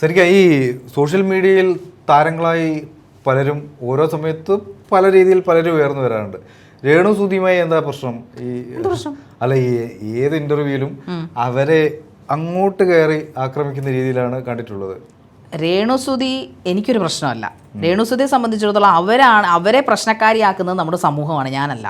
ശരിക്കും ഈ സോഷ്യൽ മീഡിയയിൽ താരങ്ങളായി പലരും ഓരോ സമയത്ത് പല രീതിയിൽ പലരും ഉയർന്നു വരാറുണ്ട്. രേണു സുധിയുമായി എന്താ പ്രശ്നം? ഈ അല്ല ഈ ഏത് ഇന്റർവ്യൂവിലും അവരെ അങ്ങോട്ട് കയറി ആക്രമിക്കുന്ന രീതിയിലാണ് കണ്ടിട്ടുള്ളത്. രേണുസുതി എനിക്കൊരു പ്രശ്നമല്ല. രേണുസുതിയെ സംബന്ധിച്ചിടത്തോളം അവരാണ് അവരെ പ്രശ്നക്കാരിയാക്കുന്നത് നമ്മുടെ സമൂഹമാണ് ഞാനല്ല.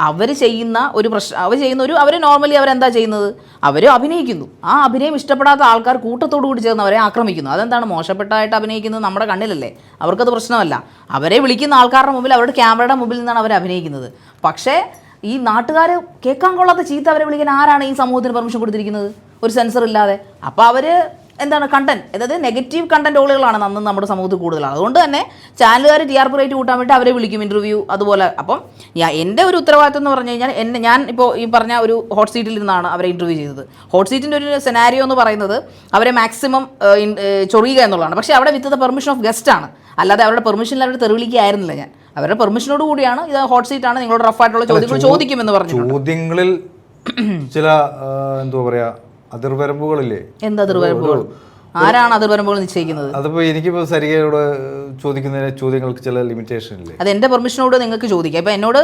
അവർ ചെയ്യുന്ന ഒരു പ്രശ്നം അവർ ചെയ്യുന്ന ഒരു അവർ നോർമലി അവരെന്താ ചെയ്യുന്നത്? അവർ അഭിനയിക്കുന്നു. ആ അഭിനയം ഇഷ്ടപ്പെടാത്ത ആൾക്കാർ കൂട്ടത്തോടു കൂടി ചേർന്ന് അവരെ ആക്രമിക്കുന്നു. അതെന്താണ്? മോശപ്പെട്ടായിട്ട് അഭിനയിക്കുന്നത് നമ്മുടെ കണ്ണിലല്ലേ? അവർക്കത് പ്രശ്നമല്ല. അവരെ വിളിക്കുന്ന ആൾക്കാരുടെ മുമ്പിൽ അവരുടെ ക്യാമറയുടെ മുമ്പിൽ നിന്നാണ് അവർ അഭിനയിക്കുന്നത്. പക്ഷേ ഈ നാട്ടുകാർ കേൾക്കാൻ കൊള്ളാത്ത ചീത്ത അവരെ വിളിക്കാൻ ആരാണ് ഈ സമൂഹത്തിന് പെർമിഷൻ കൊടുത്തിരിക്കുന്നത്? ഒരു സെൻസർ ഇല്ലാതെ. അപ്പോൾ അവർ എന്താണ് കണ്ടന്റ് അതായത് നെഗറ്റീവ് കണ്ടന്റ് ഓളുകളാണ് അന്ന് നമ്മുടെ സമൂഹത്തിൽ കൂടുതലാണ്. അതുകൊണ്ട് തന്നെ ചാനലുകാർ ടി ആർ പി റേറ്റ് കൂട്ടാൻ വേണ്ടി അവരെ വിളിക്കും ഇന്റർവ്യൂ അതുപോലെ. അപ്പം ഞാൻ എന്റെ ഒരു ഉത്തരവാദിത്വം എന്ന് പറഞ്ഞു കഴിഞ്ഞാൽ എന്നെ ഞാൻ ഇപ്പോൾ ഈ പറഞ്ഞ ഒരു ഹോട്ട് സീറ്റിൽ നിന്നാണ് അവരെ ഇന്റർവ്യൂ ചെയ്തത്. ഹോട്ട് സീറ്റിന്റെ ഒരു സെനാരിയോ എന്ന് പറയുന്നത് അവരെ മാക്സിമം ചൊറിയുക എന്നുള്ളതാണ്. പക്ഷേ അവിടെ with the permission of guest ആണ്. അല്ലാതെ അവരുടെ പെർമിഷനിൽ അവരുടെ തെറിവിളിക്കായിരുന്നില്ല ഞാൻ. അവരുടെ പെർമിഷനോട് കൂടിയാണ് ഇത് ഹോട്ട് സീറ്റ് ആണ്. നിങ്ങളോട് റഫ് ആയിട്ടുള്ള ചോദ്യങ്ങൾ ചോദിക്കുമെന്ന് പറഞ്ഞു ചോദ്യങ്ങളിൽ ചില എന്തോ പറയാ അതിർവരമ്പുകളില്ലേ? എന്താ അതിർവരമ്പുകൾ? ആരാണ് അതിർവരമ്പുകൾ നിശ്ചയിക്കുന്നത്? അതിപ്പോ എനിക്കിപ്പോ സരികയോട് ചോദിക്കുന്ന ചോദ്യങ്ങൾക്ക് ചില ലിമിറ്റേഷൻ ഇല്ലേ അത് എന്റെ പെർമിഷനോട് നിങ്ങൾക്ക് ചോദിക്കാം. ഇപ്പൊ എന്നോട്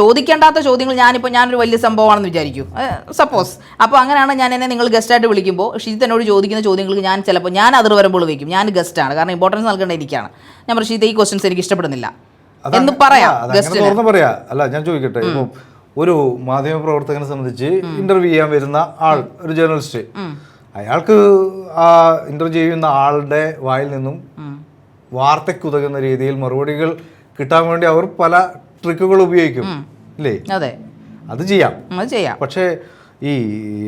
ചോദിക്കേണ്ടാത്ത ചോദ്യങ്ങൾ ഞാനിപ്പോൾ ഞാനൊരു വലിയ സംഭവമാണെന്ന് വിചാരിക്കും. സപ്പോസ് അപ്പോൾ അങ്ങനെയാണ് ഞാൻ എന്നെ നിങ്ങൾ ഗസ്റ്റായിട്ട് വിളിക്കുമ്പോൾ ഷിജിത്ത് എന്നോട് ചോദിക്കുന്ന ചോദ്യങ്ങൾക്ക് ഞാൻ ചിലപ്പോൾ ഞാൻ അതിർ വരുമ്പോൾ വയ്ക്കും ഞാൻ ആണ്. കാരണം ഇമ്പോർട്ടൻസ് നൽകേണ്ട എനിക്കാണ്. ഞാൻ ഷീത്ത് ഈ ക്വസ്റ്റ്യൻസ് എനിക്ക് ഇഷ്ടപ്പെടുന്നില്ല. എന്ന് പറയാം പറയാ. അല്ല ഞാൻ ചോദിക്കട്ടെ ഇപ്പൊ ഒരു മാധ്യമ പ്രവർത്തകനെ സംബന്ധിച്ച് ഇന്റർവ്യൂ ചെയ്യാൻ വരുന്ന ആൾ ഒരു ജേർണലിസ്റ്റ് അയാൾക്ക് ആ ഇന്റർവ്യൂ ചെയ്യുന്ന ആളുടെ വായിൽ നിന്നും വാർത്തയ്ക്ക് ഉതകുന്ന രീതിയിൽ മറുപടികൾ കിട്ടാൻ വേണ്ടി അവർ പല ട്രിക്കുകൾ ഉപയോഗിക്കും. അല്ലേ അതെ. അത് ചെയ്യാം. അത് ചെയ്യാം. പക്ഷേ ഈ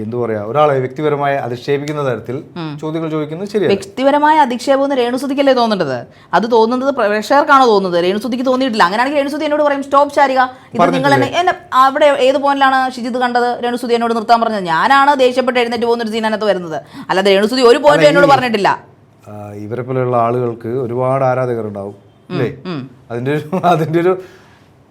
എന്തു പറയാ ഒരാളെ വ്യക്തിപരമായി അധിക്ഷേപിക്കുന്ന തരത്തിൽ ചോദ്യങ്ങൾ ചോദിക്കുന്നത് ശരിയല്ല. വ്യക്തിപരമായ അധിക്ഷേപം എന്ന് രേണുസുതിക്കല്ലേ തോന്നേണ്ടത്? അത് തോന്നുന്നത് പ്രേക്ഷകർക്കാണോ തോന്നുന്നത്. രേണുസുതിക്ക് തോന്നിയിട്ടില്ല. അങ്ങനെയാണെങ്കിൽ രേണുസുതി എന്നോട് പറയും സ്റ്റോപ്പ് ചാരിക. ഇത് നിങ്ങൾ എന്നെ അവിടെ ഏത് പോയിന്റിലാണ് ഷിജിത് കണ്ടത്? രേണുസുതി എന്നോട് നിർത്താൻ പറഞ്ഞത്. ഞാനാണ് ദേഷ്യപ്പെട്ട് എഴുന്നേറ്റ് പോകുന്ന ഒരു സീനകത്ത് വരുന്നത്. അല്ലാതെ രേണുസുതി ഒരു പോയിന്റ് എന്നോട് പറഞ്ഞിട്ടില്ല. ഇവരെ പോലെയുള്ള ആളുകൾക്ക് ഒരുപാട് ആരാധകർ ഉണ്ടാവും അതിന്റെ ഒരു അതിന്റെ ഒരു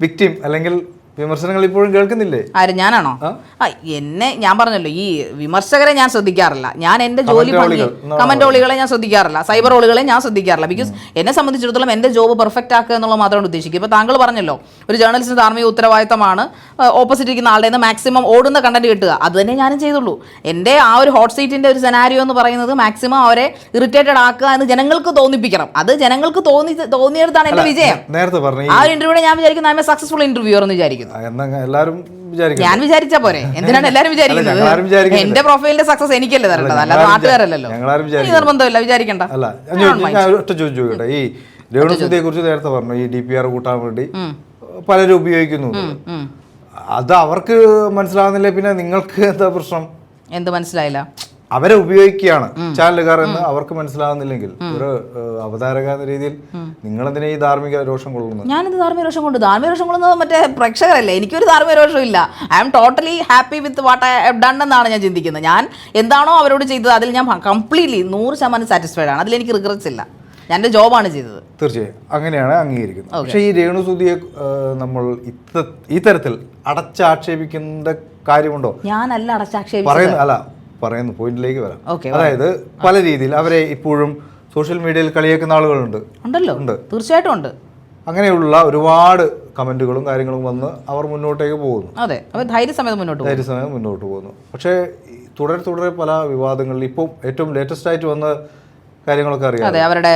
വിക്ടിം അല്ലെങ്കിൽ വിമർശനങ്ങൾ ഇപ്പോഴും കേൾക്കുന്നില്ലേ? ആര് ഞാനാണോ? ആ? എന്നെ ഞാൻ പറഞ്ഞല്ലോ ഈ വിമർശകരെ ഞാൻ ശ്രദ്ധിക്കാറില്ല. ഞാൻ എന്റെ ജോലി പണി കമന്റ് ഓളികളെ ഞാൻ ശ്രദ്ധിക്കാറില്ല. സൈബർ ഓളികളെ ഞാൻ ശ്രദ്ധിക്കാറില്ല. ബിക്കോസ് എന്നെ സംബന്ധിച്ചിടത്തോളം എന്റെ ജോബ് പെർഫെക്റ്റ് ആക്കുക എന്നുള്ളത് മാത്രമാണ് ഉദ്ദേശിക്കുക. ഇപ്പോൾ താങ്കൾ പറഞ്ഞല്ലോ ഒരു ജേർണലിസ്റ്റിന് ധാർമ്മിക ഉത്തരവാദിത്തമാണ് ഓപ്പോസിറ്റ് ഇരിക്കുന്ന ആളുടെ നിന്ന് മാക്സിമം ഓടുന്ന കണ്ടന്റ് കിട്ടുക. അത് തന്നെ ഞാനും ചെയ്തുള്ളൂ. എന്റെ ആ ഒരു ഹോട്ട് സീറ്റിന്റെ ഒരു സെനാരിയോ എന്ന് പറയുന്നത് മാക്സിമം അവരെ ഇറിറ്റേറ്റഡ് ആക്കുക എന്ന് ജനങ്ങൾക്ക് തോന്നിപ്പിക്കണം. അത് ജനങ്ങൾക്ക് തോന്നി തോന്നിയെടുത്താണ് എന്റെ വിജയം. നേരത്തെ പറഞ്ഞു ആ ഒരു ഇന്റർവ്യൂടെ ഞാൻ വിചാരിക്കുന്നു ഐ സക്സസ്ഫുൾ ഇന്റർവ്യൂർ എന്ന് വിചാരിക്കുന്നു. എന്നാ എല്ലാവരും ഞാൻ വിചാരിച്ച പോരെ. എന്തിനാണ് എല്ലാരും വിചാരിക്കുന്നത്. എന്റെ പ്രൊഫൈലിന്റെ സക്സസ് എനിക്കല്ലേ തരേണ്ടത്? അല്ലാതെ നാട്ടുകാരല്ലോ. നിർബന്ധമില്ല വിചാരിക്കണ്ട. അല്ല ഞാൻ ചോദിച്ചു- ഒറ്റ ചോദ്യം ചോദിക്കട്ടെ. ഈ രേണുസുതിയെ കുറിച്ച് നേരത്തെ പറഞ്ഞു ഈ ഡി പി ആർ കൂട്ടാൻ വേണ്ടി പലരും ഉപയോഗിക്കുന്നു. അത് അവർക്ക് മനസ്സിലാവുന്നില്ല? പിന്നെ നിങ്ങൾക്ക് എന്താ പ്രശ്നം? എന്ത് മനസ്സിലായില്ല? അവരെ ഉപയോഗിക്കുകയാണ്. ചാനലുകാർ എന്ന് അവർക്ക് മനസ്സിലാവുന്നില്ലെങ്കിൽ ഒരു അവതാരക എന്ന രീതിയിൽ നിങ്ങൾ എന്തിനാ ഈ ധാർമ്മിക രോഷം കൊള്ളുന്നത്? ഞാനിത് ധാർമ്മിക രോഷം കൊണ്ട് ധാർമ്മിക രോഷം കൊള്ളുന്നത് മറ്റേ പ്രേക്ഷകരല്ലേ? എനിക്കൊരു ധാർമ്മിക രോഷം ഇല്ല. I am totally happy with what I have done എന്നാണ് ഞാൻ ചിന്തിക്കുന്നത്. ഞാൻ എന്താണോ അവരോട് ചെയ്തത് അതിൽ ഞാൻ കംപ്ലീറ്റ്ലി നൂറ് ശതമാനം സാറ്റിസ്ഫൈഡ് ആണ്. അതിൽ എനിക്ക് റിഗ്രറ്റ്സ് ഇല്ല. ഞാൻ എന്റെ ജോബാണ് ചെയ്തത്. തീർച്ചയായും. അങ്ങനെയാണ് അംഗീകരിക്കുന്നത്. പക്ഷേ ഈ രേണുസുതിയെ നമ്മൾ ഈ തരത്തിൽ അടച്ചാക്ഷേപിക്കേണ്ട കാര്യമുണ്ടോ? ഞാനല്ല അടച്ചാക്ഷേപിക്കുന്നത് അല്ല പറയുന്നു പോയിന്റിലേക്ക് വരാം. അതായത് പല രീതിയിൽ അവരെ ഇപ്പോഴും സോഷ്യൽ മീഡിയയിൽ കളിയാക്കുന്ന ആളുകളുണ്ട്. ഉണ്ടല്ലോ. ഉണ്ട്. തീർച്ചയായിട്ടും ഉണ്ട്. അങ്ങനെയുള്ള ഒരുപാട് കമന്റുകളും കാര്യങ്ങളും വന്ന് അവർ മുന്നോട്ടേക്ക് പോകുന്നു. അതെ. അവർ ധൈര്യസമേതം മുന്നോട്ട് ധൈര്യസമയം മുന്നോട്ട് പോകുന്നു. പക്ഷേ തുടരെ തുടരെ പല വിവാദങ്ങളിൽ ഇപ്പം ഏറ്റവും ലേറ്റസ്റ്റ് ആയിട്ട് വന്ന കാര്യങ്ങളൊക്കെ അറിയാം അതെ അവരുടെ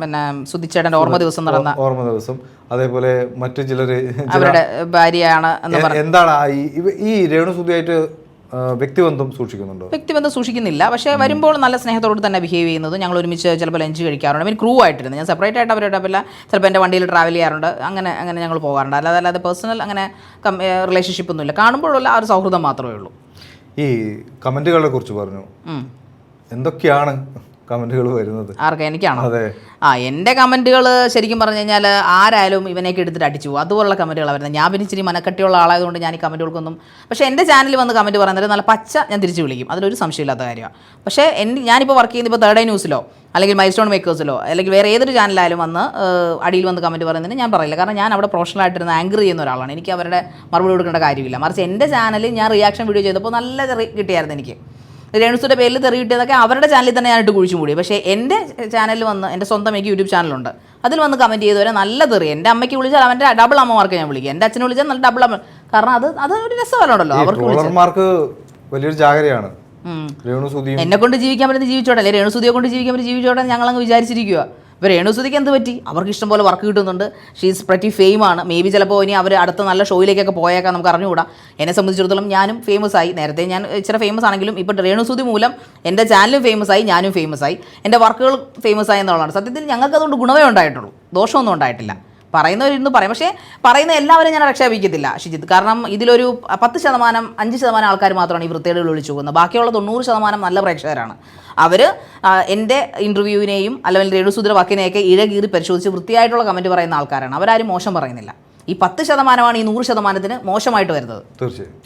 പിന്നെ സുധിച്ചേട്ടന്റെ ഓർമ്മ ദിവസം നടന്ന ഓർമ്മ ദിവസം. അതേപോലെ മറ്റു ചിലര് അവരുടെ ഭാര്യയാണ് എന്താണ് ഈ രേണു സുധിയായിട്ട് വ്യക്തിബന്ധം സൂക്ഷിക്കുന്നുണ്ടോ? വ്യക്തിബന്ധം സൂക്ഷിക്കുന്നില്ല. പക്ഷേ വരുമ്പോൾ നല്ല സ്നേഹത്തോട് തന്നെ ബിഹേവ് ചെയ്യുന്നത് ഞങ്ങൾ ഒരുമിച്ച് ചിലപ്പോൾ ലഞ്ച് കഴിക്കാറുണ്ട്. പിന്നെ ക്രൂ ആയിട്ടിരുന്നു. ഞാൻ സെപ്പറേറ്റ് ആയിട്ട് അവരുടെ പിന്നെ ചിലപ്പോൾ എന്റെ വണ്ടിയിൽ ട്രാവൽ ചെയ്യാറുണ്ട്. അങ്ങനെ അങ്ങനെ ഞങ്ങൾ പോകാറുണ്ട്. അല്ലാതെ അല്ലാതെ പേഴ്സണൽ അങ്ങനെ റിലേഷൻഷിപ്പ് ഒന്നുമില്ല കാണുമ്പോഴുള്ള ആ ഒരു സൗഹൃദം മാത്രമേ ഉള്ളൂ. ഈ കമന്റുകളെ കുറിച്ച് പറഞ്ഞു. എന്തൊക്കെയാണ് കമന്റുകൾ വരുന്നത്. ആർക്കാ എനിക്കാണോ? അതെ. ആ എന്റെ കമന്റുകൾ ശരിക്കും പറഞ്ഞു കഴിഞ്ഞാൽ ആരായാലും ഇവനെയൊക്കെ എടുത്തിട്ട് അടിച്ചു. അതുപോലുള്ള കമന്റുകളാണ് വരുന്നത്. ഞാൻ പിന്നെ ഇച്ചിരി മനക്കട്ടിയുള്ള ആളായതുകൊണ്ട് ഞാൻ ഈ കമന്റുകൾക്കൊന്നും പക്ഷേ എന്റെ ചാനലിൽ വന്ന് കമന്റ് പറയുന്നത് നല്ല പച്ച ഞാൻ തിരിച്ച് വിളിക്കും. അതിലൊരു സംശയമില്ലാത്ത കാര്യമാണ്. പക്ഷേ എന്റെ ഞാനിപ്പോൾ വർക്ക് ചെയ്യുന്ന ഇപ്പോൾ തേർഡ് ന്യൂസിലോ അല്ലെങ്കിൽ മൈൽസ്റ്റോൺ മേക്കേഴ്സിലോ അല്ലെങ്കിൽ വേറെ ഏതൊരു ചാനലായാലും വന്ന് അടിയിൽ വന്ന് കമന്റ് പറയുന്നതിന് ഞാൻ പറയില്ല. കാരണം ഞാൻ അവിടെ പ്രൊഫഷണൽ ആയിട്ടിരുന്ന് ആങ്കർ ചെയ്യുന്ന ഒരാളാണ്. എനിക്ക് അവരുടെ മറുപടി കൊടുക്കേണ്ട കാര്യമില്ല. മറിച്ച് എന്റെ ചാനലിൽ ഞാൻ റിയാക്ഷൻ വീഡിയോ ചെയ്തപ്പോൾ നല്ല കിട്ടിയായിരുന്നു എനിക്ക്. രേണുസുടെ പേരിൽ തെറി കിട്ടിയതൊക്കെ അവരുടെ ചാനലിൽ തന്നെ ഞാനിട്ട് കുഴിച്ചു മൂടി. പക്ഷേ എന്റെ ചാനലിൽ വന്ന് എന്റെ സ്വന്തം എനിക്ക് യൂട്യൂബ് ചാനലുണ്ട് അതിൽ വന്ന് കമന്റ് ചെയ്തവരെ നല്ല തെറി. എന്റെ അമ്മയ്ക്ക് വിളിച്ചാൽ അവന്റെ ഡബിൾ അമ്മമാർക്ക് ഞാൻ വിളിക്കും. എന്റെ അച്ഛനെ വിളിച്ചാൽ നല്ല ഡബിൾ അമ്മ. കാരണം അത് അത് ഒരു രസമല്ലോ അവർക്ക് വലിയൊരു ജാഗ്രതയാണ്. എന്നെ കൊണ്ട് ജീവിക്കാൻ പറ്റുന്ന ജീവിച്ചോട്ടെ. അല്ലെ രേണുസുതിയെ കൊണ്ട് ജീവിക്കാൻ പറ്റുന്ന ജീവിച്ചോട്ടെ ഞങ്ങൾ അങ്ങ് വിചാരിച്ചിരിക്കുക ഇപ്പോൾ രേണുസുതിക്ക് എന്ത് പറ്റി? അവർക്ക് ഇഷ്ടം പോലെ വർക്ക് കിട്ടുന്നുണ്ട്. ഷീസ് പ്രറ്റി ഫെയിം ആണ്. മേ ബി ചിലപ്പോൾ ഇനി അവർ അടുത്ത നല്ല ഷോയിലേക്കൊക്കെ പോയേക്കാം നമുക്ക് അറിഞ്ഞുകൂടാ. എന്നെ സംബന്ധിച്ചിടത്തോളം ഞാനും ഫേമസ് ആയി. നേരത്തെ ഞാൻ ഇച്ചിരി ഫേമസ് ആണെങ്കിലും ഇപ്പോൾ രേണുസുതി മൂലം എന്റെ ചാനലും ഫേമസ് ആയി ഞാനും ഫേമസ് ആയി. എന്റെ വർക്കുകൾ ഫേമസ് ആയി എന്നുള്ളതാണ്. സത്യത്തിൽ ഞങ്ങൾക്ക് അതുകൊണ്ട് ഗുണമേ ഉണ്ടായിട്ടുള്ളൂ. ദോഷമൊന്നും ഉണ്ടായിട്ടില്ല. പറയുന്നവരിന്ന് പറയും. പക്ഷേ പറയുന്ന എല്ലാവരും ഞാൻ ആക്ഷേപിക്കത്തില്ല ഷിജിത്ത്. കാരണം ഇതിലൊരു പത്ത് ശതമാനം അഞ്ച് ശതമാനം ആൾക്കാർ മാത്രമാണ് ഈ വൃത്തിയുടെ വിളിച്ചു പോകുന്നത്. ബാക്കിയുള്ള തൊണ്ണൂറ് ശതമാനം നല്ല പ്രേക്ഷകരാണ്. അവർ എന്റെ ഇന്റർവ്യൂവിനെയും അല്ലെങ്കിൽ രേണുസുദ്ര വാക്കിനെയൊക്കെ ഇഴകീറി പരിശോധിച്ച് വൃത്തിയായിട്ടുള്ള കമന്റ് പറയുന്ന ആൾക്കാരാണ്. അവരാരും മോശം പറയുന്നില്ല. ഈ പത്ത് ശതമാനമാണ് ഈ നൂറ് ശതമാനത്തിന് മോശമായിട്ട് വരുന്നത്. തീർച്ചയായും.